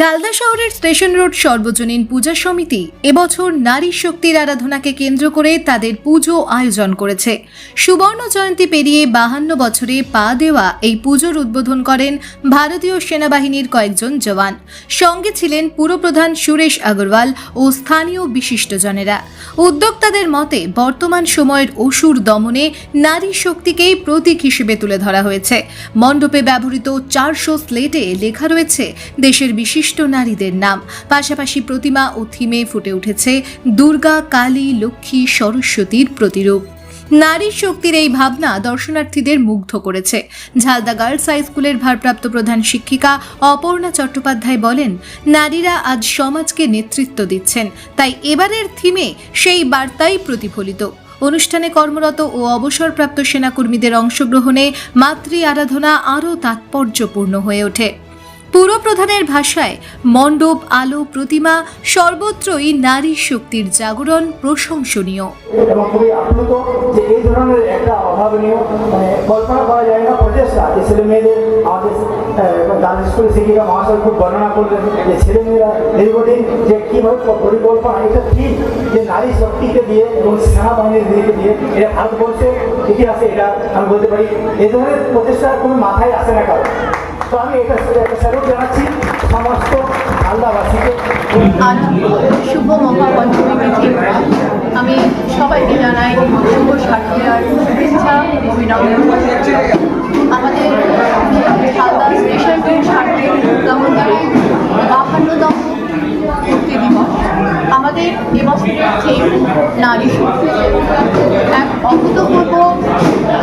ঝালদা শহরের station road সর্বজনীন পূজা সমিতি এবছর নারী শক্তির আরাধনাকে কেন্দ্র করে তাদের পুজো আয়োজন করেছে। সুবর্ণ জয়ন্তী পেরিয়ে বাহান্ন বছরে পা দেওয়া এই পুজোর উদ্বোধন করেন ভারতীয় সেনাবাহিনীর কয়েকজন জওয়ান। সঙ্গে ছিলেন পুরপ্রধান সুরেশ আগরওয়াল ও স্থানীয় বিশিষ্টজনেরা। উদ্যোক্তাদের মতে, বর্তমান সময়ের অসুর দমনে নারী শক্তিকেই প্রতীক হিসেবে তুলে ধরা হয়েছে। মণ্ডপে ব্যবহৃত চারশো স্লেটে লেখা রয়েছে, দেশের বিশিষ্ট নারীদের নাম। পাশাপাশি প্রতিমা ও থিমে ফুটে উঠেছে দুর্গা, কালী, লক্ষ্মী, সরস্বতীর প্রতিরূপ। নারী শক্তির এই ভাবনা দর্শনার্থীদের মুগ্ধ করেছে। ঝালদা গার্লস হাই স্কুলের ভারপ্রাপ্ত প্রধান শিক্ষিকা অপর্ণা চট্টোপাধ্যায় বলেন, নারীরা আজ সমাজকে নেতৃত্ব দিচ্ছেন, তাই এবারের থিমে সেই বার্তাই প্রতিফলিত। অনুষ্ঠানে কর্মরত ও অবসরপ্রাপ্ত সেনাকর্মীদের অংশগ্রহণে মাতৃ আরাধনা আরও তাৎপর্যপূর্ণ হয়ে ওঠে। পুরপ্রধানের ভাষায় মণ্ডপ, আলো, প্রতিমা সর্বত্রই নারী শক্তির জাগরণ প্রশংসনীয়। এবং খুবই আপ্লুত যে এই ধরনের একটা অভাবনীয় মানে কল্পনা করা যায় না প্রচেষ্টা যে ছেলে মেয়েদের স্কুলের শিক্ষিকা মহাশয় খুব বর্ণনা করলেন যে ছেলে মেয়েরা দীর্ঘদিন যে কীভাবে পরিকল্পনা, এটা ঠিক যে নারী শক্তিকে দিয়ে এবং সেনাবাহিনীর দিকে দিয়ে এটা ভারতবর্ষের ইতিহাসে এটা আমি বলতে পারি এই ধরনের প্রচেষ্টা কোনো মাথায় আসে না কারও। তো আমি এটা স্যালুট জানাচ্ছি সমস্ত আল্লাহবাসীকে। শুভ মহাপঞ্চমী তিথি। আমি সবাইকে জানাই শুভ সাথিয়ার শুভেচ্ছা, অভিনন্দন। আমাদের হালদা স্টেশন ট্রেন সাথে দুর্গামন্দিরে বাহান্নতম মুক্তি দিবস। আমাদের এবছরের থিম নারী শক্তি, এক অভূতপূর্ব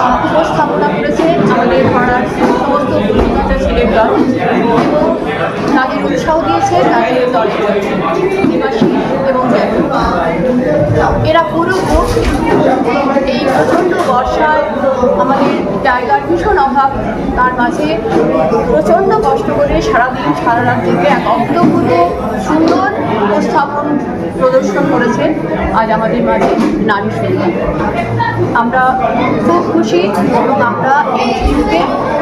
আহ, উপস্থাপনা করেছে আমাদের পাড়ার সমস্ত কলকাতা ছেলের দল এবং তাদের উৎসাহ দিয়েছে তাদের দলের নিবাসী এরা পুরো গ্রুপ এই প্রচণ্ড বর্ষায় আমাদের জায়গার ভীষণ অভাব, তার মাঝে প্রচণ্ড কষ্ট করে সারাদিন, সারা রাত থেকে এক অভূতপূর্ব সুন্দর উপস্থাপন প্রদর্শন আজ আমাদের মাঝে নারী সংগীত আমরা খুব খুশি এবং আমরা এই শিশুকে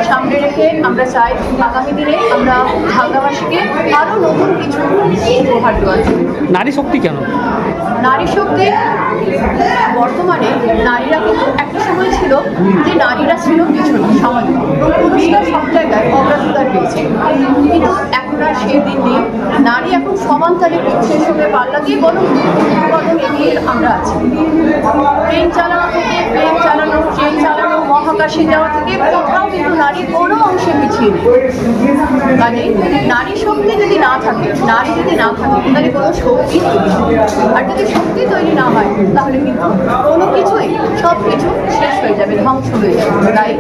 সামনে রেখে আমরা চাই আগামী দিনে আমরা ঢাকাবাসীকে আরও নতুন কিছু উপহার দেওয়ার নারী শক্তি কেন? নারী শক্তি বর্তমানে নারীরা কিন্তু একটা সময় ছিল যে নারীরা ছিল পিছনে সমাজে। পুরুষরা সব জায়গায় অগ্রাধিকার পেয়েছে। কিন্তু সেই দিন নেই নারী এখন সমান তালে পুরুষের সঙ্গে পাল্লা দিয়ে এগিয়ে আমরা আছি। ট্রেন চালানো থেকে ট্রেন মহাকাশে যাওয়া থেকে কোথাও কিন্তু নারী কোনো অংশে পিছিয়ে নেই। কাজে নারী শক্তি যদি না থাকে নারী যদি না থাকে তাহলে কোনো শক্তি তৈরি আর যদি শক্তি তৈরি না হয় তাহলে কিন্তু কোনো কিছুই সব কিছু শেষ হয়ে যাবে ধ্বংস হয়ে যাবে। তাই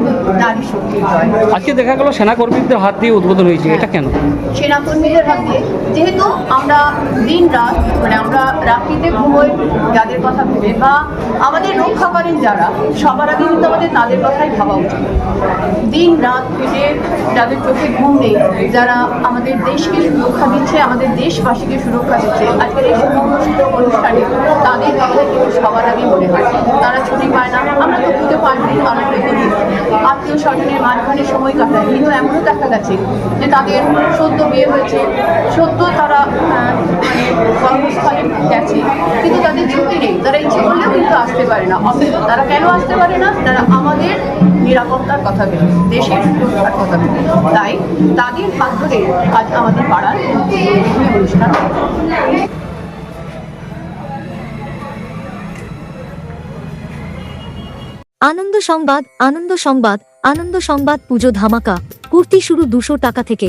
নারী শক্তি জয়। আজকে দেখা গেল সেনাকর্মীদের হাত দিয়ে উদ্বোধন হয়েছে এটা কেন? সেনাকর্মীদের হাত দিয়ে যেহেতু আমরা দিন রাত মানে আমরা রাত্রিতে ঘুমোই যাদের কথা ভেবে বা আমাদের রক্ষা করেন যারা সবার আগে কিন্তু আমাদের তাদের কথাই ভাবা উচিত। দিন রাত খেটে যাদের চোখে ঘুম নেই। যারা আমাদের দেশকে সুরক্ষা দিচ্ছে, আমাদের দেশবাসীকে সুরক্ষা দিচ্ছে, আজকের এই সমস্ত অনুষ্ঠানে তাদের কথাই কিন্তু সবার আগে মনে হয়। তারা ছুটি পায় না। আমরা তো পুজো দিন পালন করি আত্মীয় স্বজনের মাঝখানে সময় কাটায়। কিন্তু এমনও দেখা গেছে যে তাদের সদ্য বিয়ে হয়েছে, সদ্য তারা মানে কর্মস্থলে গেছে, কিন্তু তাদের ছুটি নেই। তারা ইচ্ছে করলেও কিন্তু আসতে পারে না। অথচ তারা কেন আসতে পারে না? তারা আমাদের নিরাপত্তার কথা ভেবে দেশের সুরক্ষার কথা ভেবে তাই তাদের হাত আজ আমাদের পাড়ার অনুষ্ঠান আনন্দ সংবাদ আনন্দ সংবাদ আনন্দ সংবাদ পুজো ধামাকা। কুর্তি শুরু দুশো টাকা থেকে।